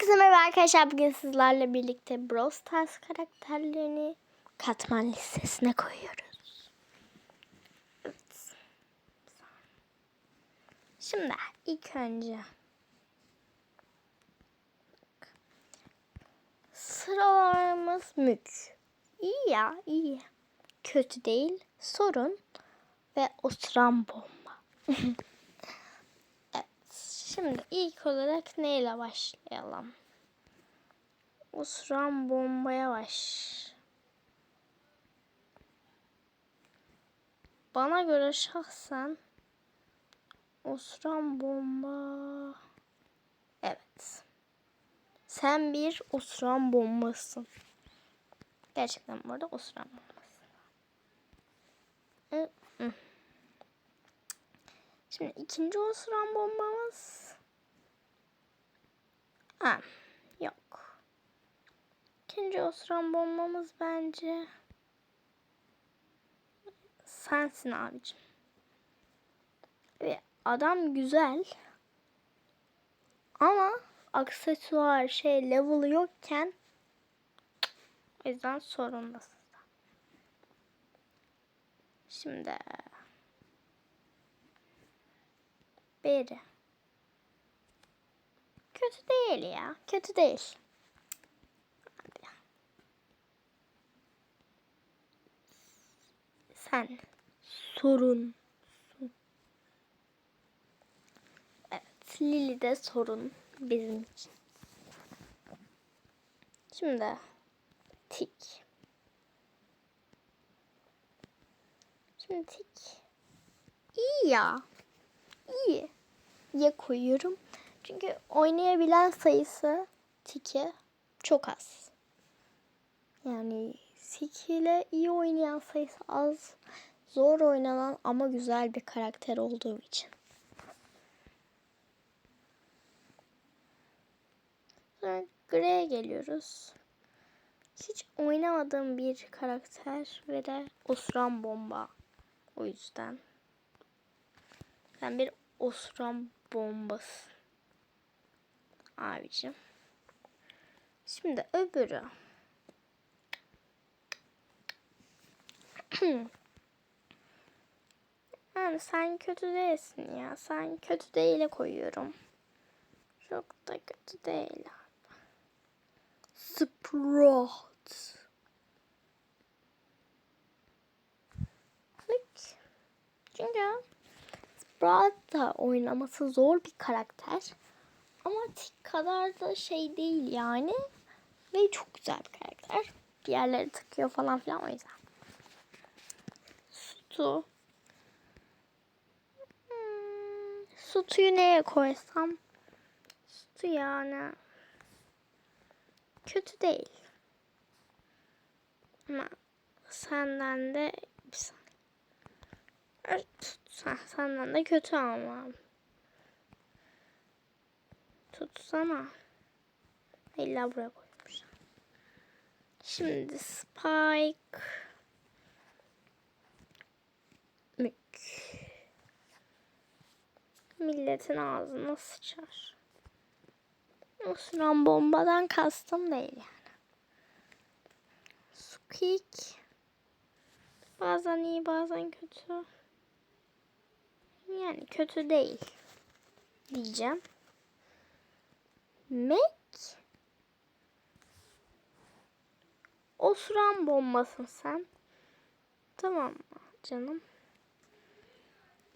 Herkese merhaba arkadaşlar. Bugün sizlerle birlikte Brawl Stars karakterlerini katman listesine koyuyoruz. Şimdi ilk önce sıralarımız mük. İyi ya iyi. Kötü değil. Sorun ve osuran bomba. Şimdi ilk olarak neyle başlayalım? Osuran bombaya baş. Bana göre şahsen osuran bomba evet. Sen bir osuran bombasın. Gerçekten bu arada osuran Şimdi ikinci osuran bombamız. Ha, yok. İkinci osuran bombamız bence sensin abicim. Ve adam güzel. Ama aksesuar şey level'ı yokken o yüzden sorundasın. Şimdi Beri. Kötü değil ya. Kötü değil. Hadi. Sen sorun. Evet, Lili de sorun bizim için. Şimdi tik. Şimdi tik. İyi ya. İyi. İyi koyuyorum. Çünkü oynayabilen sayısı tiki çok az. Yani ile iyi oynayan sayısı az. Zor oynanan ama güzel bir karakter olduğu için. Sonra Grey'e geliyoruz. Hiç oynamadığım bir karakter ve de osuran bomba. O yüzden. Ben bir osuran bombası. Abicim. Şimdi öbürü. yani sen kötü değilsin ya. Sen kötü değile koyuyorum. Çok da kötü değil abi. Sprout. Çünkü Sprout da oynaması zor bir karakter. Ama Tik kadar da şey değil yani. Ve çok güzel bir karakter. Bir yerleri tıkıyor falan filan o yüzden. Sutu. Hmm, Sutu'yu neye koysam? Sutu yani. Kötü değil. Ama senden de bir. Senden de kötü ama. Tutsana. İlla buraya koymuş. Şimdi Spike. Mük. Milletin ağzına sıçar. Osman bombadan kastım değil yani. Squeak. Bazen iyi bazen kötü. Yani kötü değil. Diyeceğim. Mac. Osuran bombasın sen. Tamam mı canım?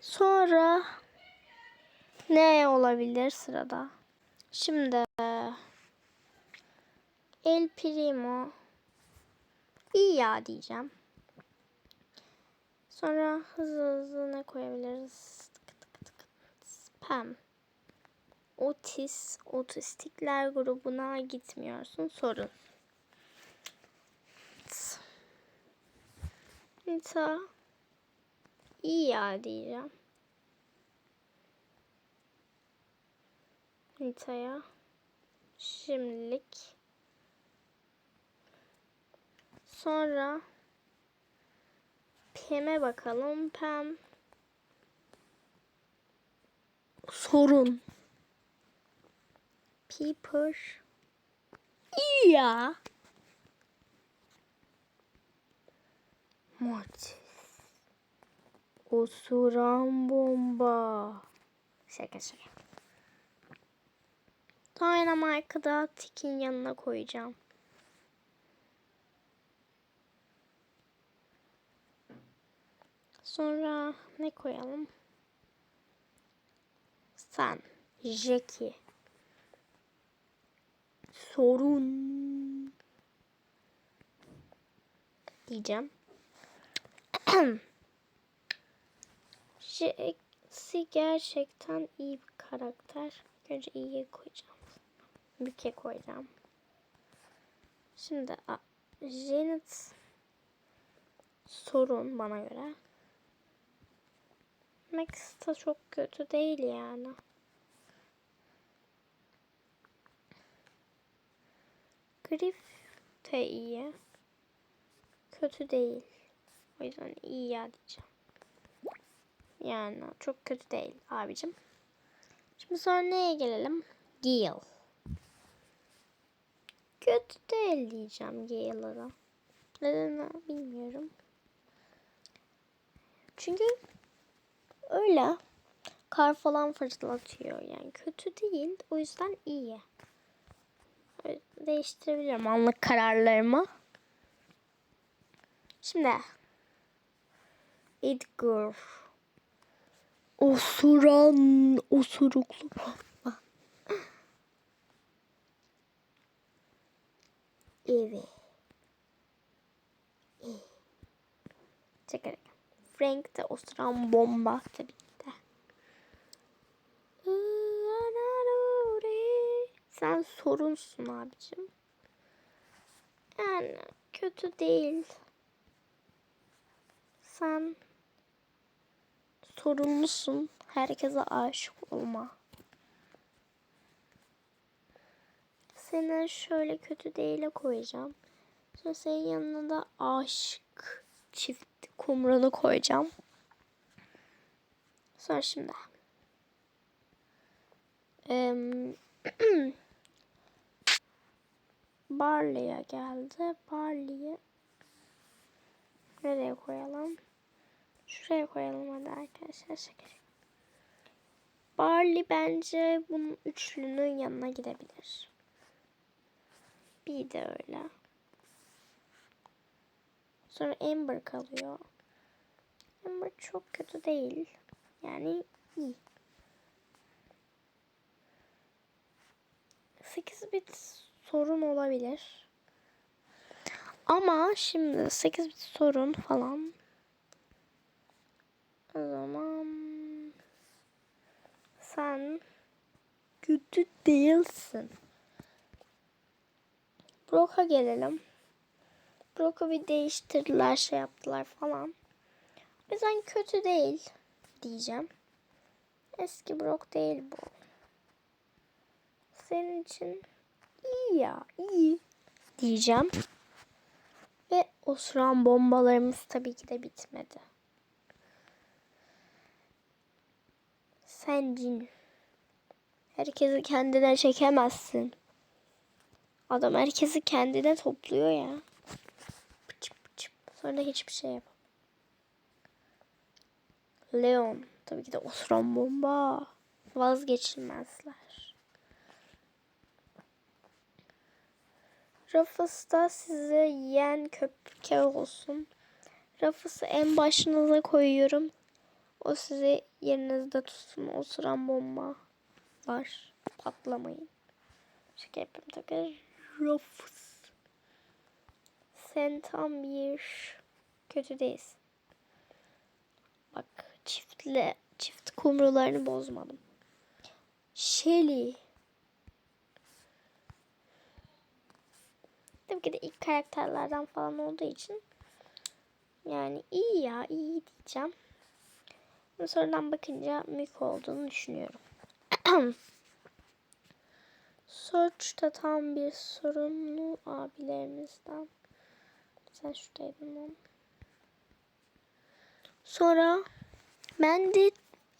Sonra ne olabilir sırada? Şimdi El Primo iyi ya diyeceğim. Sonra hızlı hızlı ne koyabiliriz? Spam. Otis, otistikler grubuna gitmiyorsun. Sorun. Nita iyi ya diyeceğim. Nita'ya şimdilik sonra Pem'e bakalım. Pem sorun. Peeper iyi ya. Mortis. Osuran bomba. Şaka şaka. Dynamite'ı da Tick'in yanına koyacağım. Sonra ne koyalım? Sen, Jackie. Sorun. Diyeceğim. Jax'i gerçekten iyi bir karakter. Önce iyiye koyacağım. Büke koyacağım. Şimdi Janet sorun bana göre. Max da çok kötü değil yani. Griff de iyi. Kötü değil. O yüzden iyi ya diyeceğim. Yani çok kötü değil abicim. Şimdi sonra neye gelelim? Gale. Kötü değil diyeceğim Gale'a. Neden bilmiyorum. Çünkü öyle kar falan fırlatıyor. Yani kötü değil. O yüzden iyi. Değiştirebilirim anlık kararlarımı. Şimdi Edgar Osuran osuruklu. Evet. Evet. Çekerek. Frank de osuran bomba tabii ki de. Sen sorunsun abicim. Yani kötü değil. Sen sorumlusun. Herkese aşık olma. Seni şöyle kötü değile koyacağım. Sonra senin yanına da aşık çift kumralı koyacağım. Sonra şimdi. Ee, Barley'e geldi. Barley'i nereye koyalım? Şuraya koyalım hadi arkadaşlar şeker. Barley bence bunun üçlünün yanına gidebilir. Bir de öyle. Sonra Amber kalıyor. Amber çok kötü değil. Yani iyi. 8 bit sorun olabilir. Ama şimdi 8 bit sorun falan. O zaman sen kötü değilsin. Brock'a gelelim. Brock'u bir değiştirdiler, şey yaptılar falan. O yüzden kötü değil diyeceğim. Eski Brock değil bu. Senin için iyi ya, iyi diyeceğim. Ve osuran bombalarımız tabii ki de bitmedi. Sen cin. Herkesi kendine çekemezsin. Adam herkesi kendine topluyor ya. Sonra hiçbir şey yapamıyor. Leon. Tabii ki de osuran bomba. Vazgeçilmezler. Ruffles da size yiyen köpke olsun. Ruffles'ı en başınıza koyuyorum. O sizi yerinizde tutsun. Osuran bomba var. Patlamayın. Şaka yapayım tabii. Ruffles. Sen tam bir kötü değilsin. Bak çiftle çift kumrularını bozmadım. Shelly. Tabii ki de ilk karakterlerden falan olduğu için yani iyi ya iyi diyeceğim. Sonradan bakınca mük olduğunu düşünüyorum. Search da tam bir sorunlu abilerimizden. Sen şuradaydın lan. Sonra ben de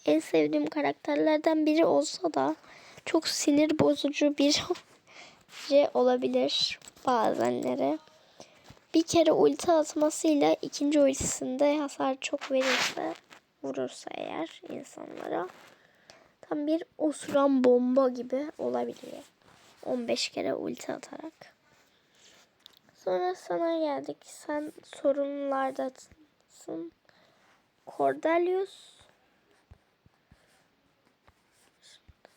en sevdiğim karakterlerden biri olsa da çok sinir bozucu bir geçirici olabilir bazenleri. Bir kere ulti atmasıyla ikinci ultisinde hasar çok verirse vurursa eğer insanlara tam bir osuran bomba gibi olabiliyor. 15 kere ulti atarak. Sonra sana geldik. Sen sorunlardasın. Cordelius.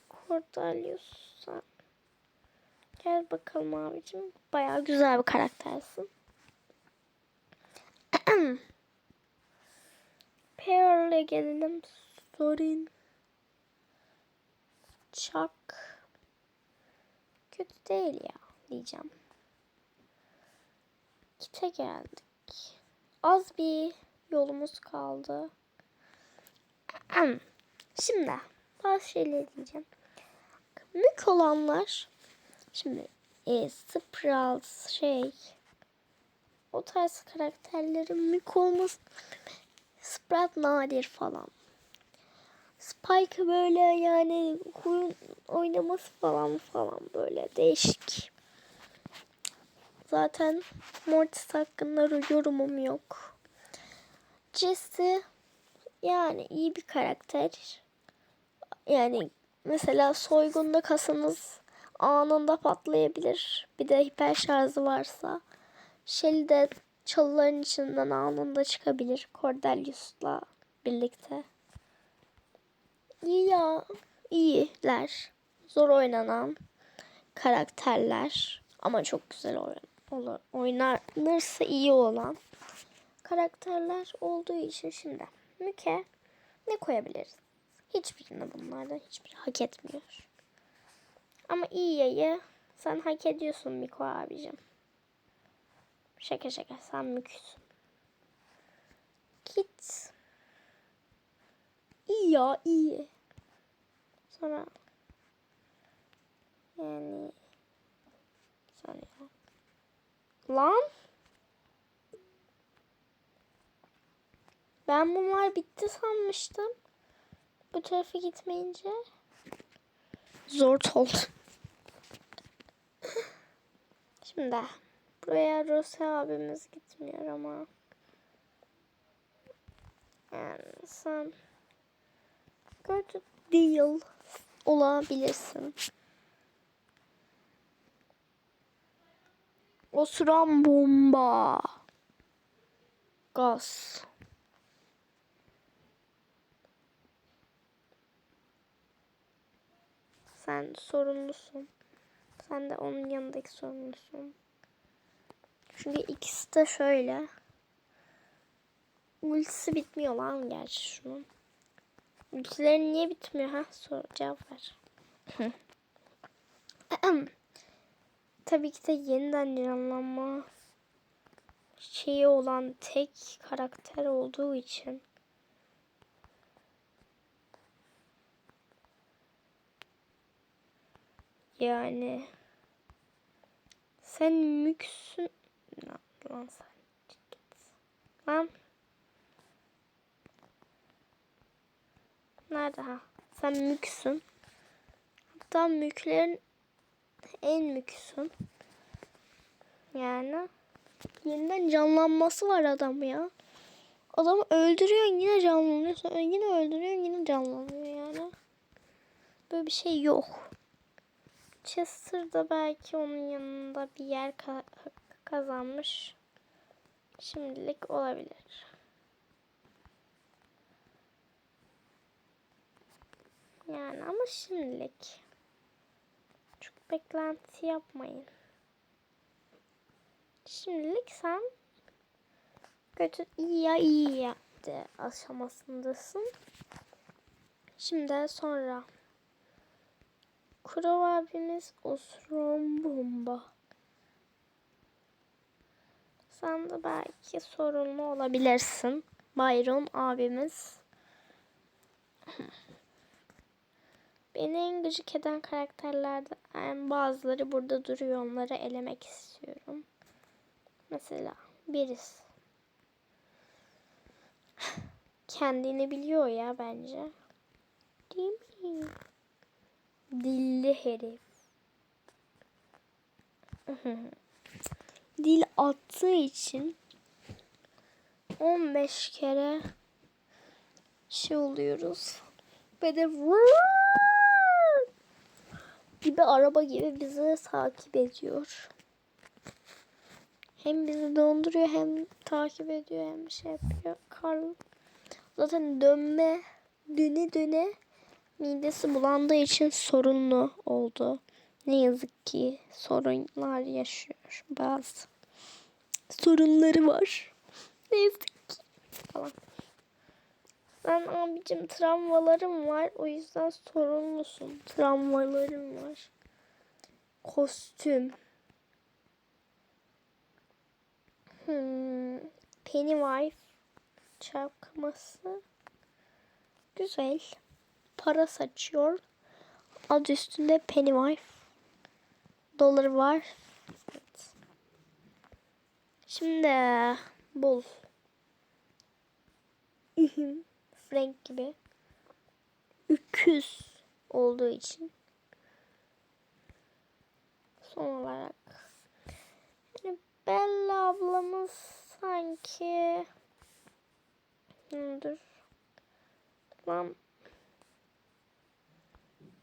Cordelius sen. Gel bakalım abicim. Bayağı güzel bir karaktersin. Pearl'e gelelim. Sorin. Chuck. Kötü değil ya diyeceğim. Kite geldik. Az bir yolumuz kaldı. Şimdi bazı şeyler diyeceğim. Mük olanlar şimdi e, Sprout şey o tarz karakterlerin mük olması Sprout nadir falan. Spike böyle yani oyun oynaması falan falan böyle değişik. Zaten Mortis hakkında yorumum yok. Jesse yani iyi bir karakter. Yani mesela soygunda kasanız anında patlayabilir. Bir de hiper şarjı varsa. Shelly de çalıların içinden anında çıkabilir. Cordelius'la birlikte. İyi ya. iyiler. Zor oynanan karakterler. Ama çok güzel oyun, oynanırsa iyi olan karakterler olduğu için şimdi Müke ne koyabiliriz? Hiçbirini bunlardan hiçbiri hak etmiyor. Ama iyi yayı sen hak ediyorsun Miko abicim. Şaka şaka sen müküsün. Git. İyi ya iyi. Sonra yani sen ya. Lan. Ben bunlar bitti sanmıştım. Bu tarafa gitmeyince zor oldu. Şimdi buraya Rose abimiz gitmiyor ama yani sen kötü değil olabilirsin. Osuran bomba. Gaz. Sen sorumlusun. Sen de onun yanındaki sorumlusun. Çünkü ikisi de şöyle. Ultisi bitmiyor lan gerçi şunun. Ultileri niye bitmiyor ha? Sor, cevap ver. Tabii ki de yeniden canlanma şeyi olan tek karakter olduğu için Yani sen müksün lan, sen git. Lan Nerede ha? Sen müksün. Hatta müklerin en müksün. Yani yeniden canlanması var adam ya. Adamı öldürüyorsun yine canlanıyor. Sonra yine öldürüyorsun yine canlanıyor yani. Böyle bir şey yok. Chester belki onun yanında bir yer ka kazanmış. Şimdilik olabilir. Yani ama şimdilik. Beklenti yapmayın. Şimdilik sen kötü iyi ya iyi ya de aşamasındasın. Şimdi sonra Kuro abimiz Osron Bomba. Sen de belki sorunlu olabilirsin. Byron abimiz. Beni en gıcık eden karakterlerden bazıları burada duruyor. Onları elemek istiyorum. Mesela birisi. Kendini biliyor ya bence. Değil mi? Dilli herif. dil attığı için 15 kere şey oluyoruz. Ve de gibi araba gibi bizi takip ediyor. Hem bizi donduruyor hem takip ediyor hem şey yapıyor. Karl zaten dönme döne döne midesi bulandığı için sorunlu oldu. Ne yazık ki sorunlar yaşıyor bazı. Sorunları var. Ne yazık ki falan. Ben abicim travmalarım var. O yüzden sorumlusun. Travmalarım var. Kostüm. Hmm. Pennywise çakması. Güzel. Para saçıyor. Adı üstünde Pennywise. Doları var. Evet. Şimdi bul. Frank gibi. Öküz olduğu için. Son olarak. Yani Bella ablamız sanki Hmm, dur. Lan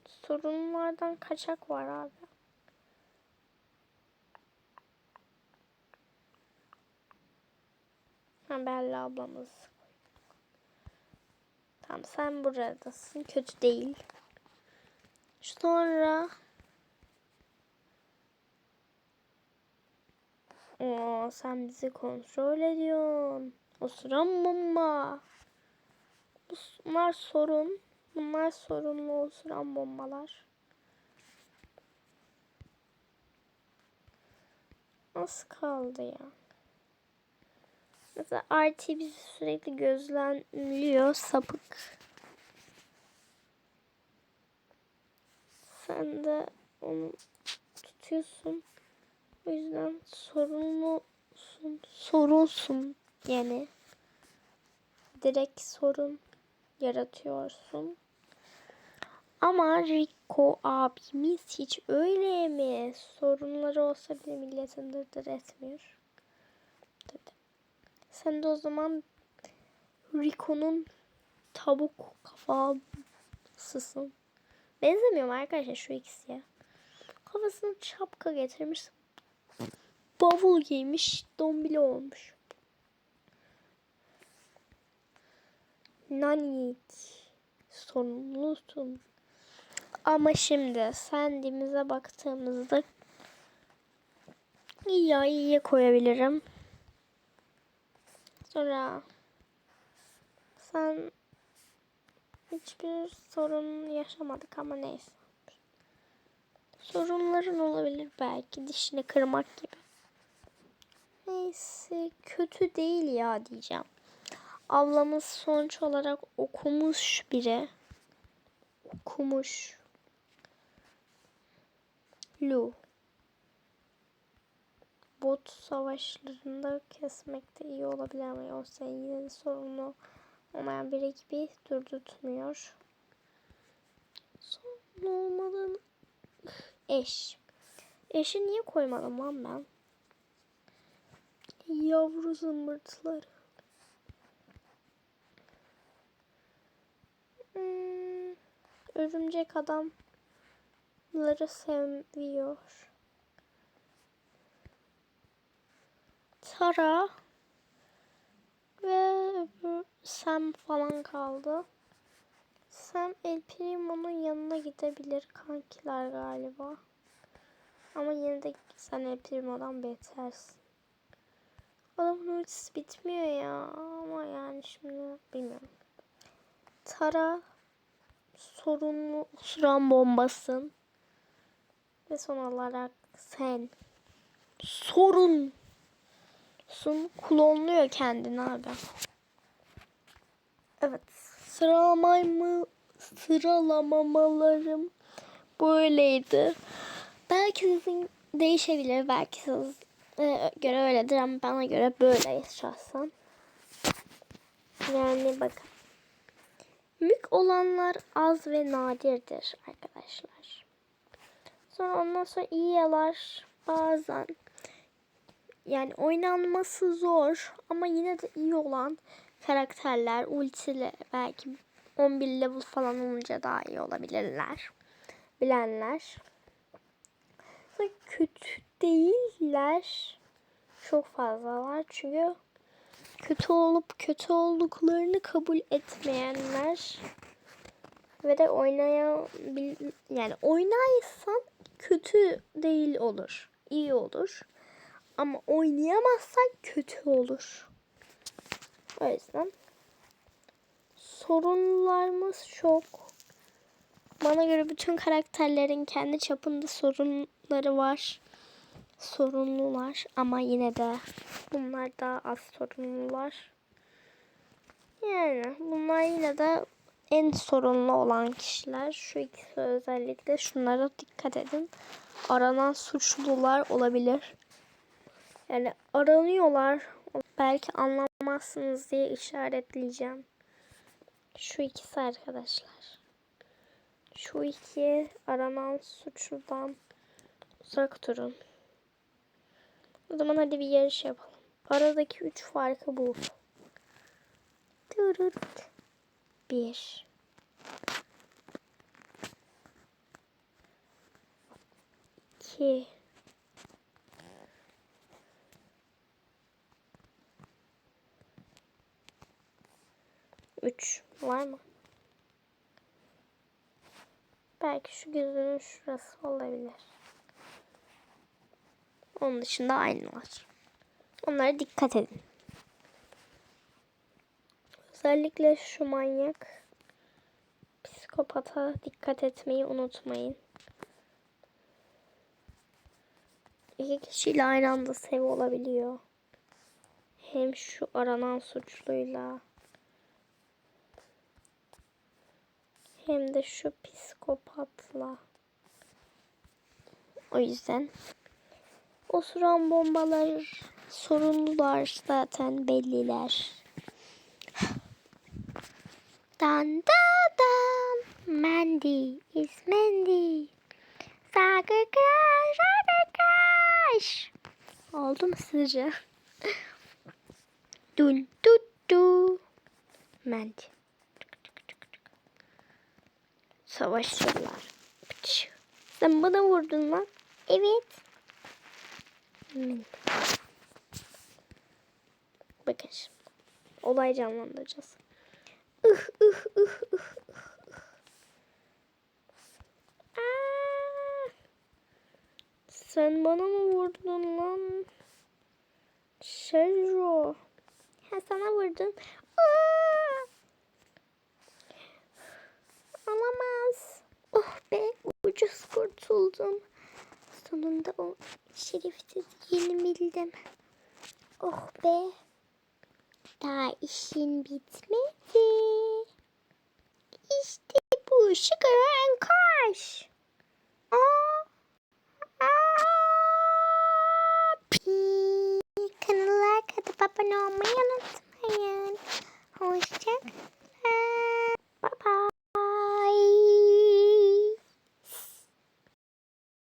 sorunlardan kaçak var abi. Ha Bella ablamız. Tamam sen buradasın. Kötü değil. Sonra Oo, sen bizi kontrol ediyorsun. Osuran bomba. Bunlar sorun. Bunlar sorunlu osuran bombalar. Az kaldı ya. Mesela RT bizi sürekli gözlemliyor. Sapık. Sen de onu tutuyorsun. O yüzden sorumlusun. Sorunsun yani. Direkt sorun yaratıyorsun. Ama Rico abimiz hiç öyle mi? Sorunları olsa bile milletin dırdır etmiyor. Sen de o zaman Rico'nun tavuk kafasısın. Benzemiyor mu arkadaşlar şu ikisi ya? Kafasına şapka getirmiş. Bavul giymiş. Dombili olmuş. Nanit. Sorumlusun. Ama şimdi sendimize baktığımızda ya iyiye koyabilirim. Sonra sen hiçbir sorun yaşamadık ama neyse. Sorunların olabilir belki dişini kırmak gibi. Neyse kötü değil ya diyeceğim. Ablamız sonuç olarak okumuş biri. Okumuş. Lu. Bot savaşlarında kesmekte iyi olabilir ama yoksa yine de sorunlu olmayan biri gibi durdurtmuyor. Sorunlu olmadan eş. Eşi niye koymadım lan ben? Yavru zımbırtıları. Hmm, örümcek adamları seviyor. Tara ve Sam falan kaldı. Sam El Primo'nun yanına gidebilir kankiler galiba. Ama yine de sen El Primo'dan betersin. Adamın ultisi bitmiyor ya. Ama yani şimdi bilmiyorum. Tara sorunlu süren bombasın. Ve son olarak sen sorun sun klonluyor kendini abi. Evet. Sıralamamı sıralamamalarım böyleydi. Belki sizin değişebilir. Belki siz e, göre öyledir ama bana göre böyle şahsen. Yani bakın. Mük olanlar az ve nadirdir arkadaşlar. Sonra ondan sonra iyi yalar bazen yani oynanması zor ama yine de iyi olan karakterler ultiyle belki 11 level falan olunca daha iyi olabilirler. Bilenler. Kötü değiller. Çok fazla var çünkü kötü olup kötü olduklarını kabul etmeyenler ve de oynayan yani oynarsan kötü değil olur. iyi olur. Ama oynayamazsan kötü olur. O yüzden sorunlarımız çok. Bana göre bütün karakterlerin kendi çapında sorunları var. Sorunlular ama yine de bunlar daha az sorunlular. Yani bunlar yine de en sorunlu olan kişiler. Şu ikisi özellikle şunlara dikkat edin. Aranan suçlular olabilir. Yani aranıyorlar. Belki anlamazsınız diye işaretleyeceğim. Şu ikisi arkadaşlar. Şu iki aranan suçludan uzak durun. O zaman hadi bir yarış yapalım. Aradaki üç farkı bu. Bir. İki. 3 var mı? Belki şu gözünün şurası olabilir. Onun dışında aynı var. Onlara dikkat edin. Özellikle şu manyak psikopata dikkat etmeyi unutmayın. İki kişiyle aynı anda sev olabiliyor. Hem şu aranan suçluyla hem de şu psikopatla. O yüzden osuran bombalar sorunlular zaten belliler. Dan da dan Mandy is Mandy. Saga crash, saga crash. Oldu mu sizce? Dun du du. Mandy. Savaşçılar. Sen bana vurdun lan. Evet. Bakın şimdi. Olay canlandıracağız. Ih ih ih ih Sen bana mı vurdun lan? Şerro. Ha sana vurdum. Aa! Alamaz. Oh be ucuz kurtuldum. Sonunda o şerifsiz yenildim. Oh be. Daha işin bitmedi. İşte bu Sugar. Aa, aa, kanala katıp abone olmayı unutmayın. Hoşçakalın.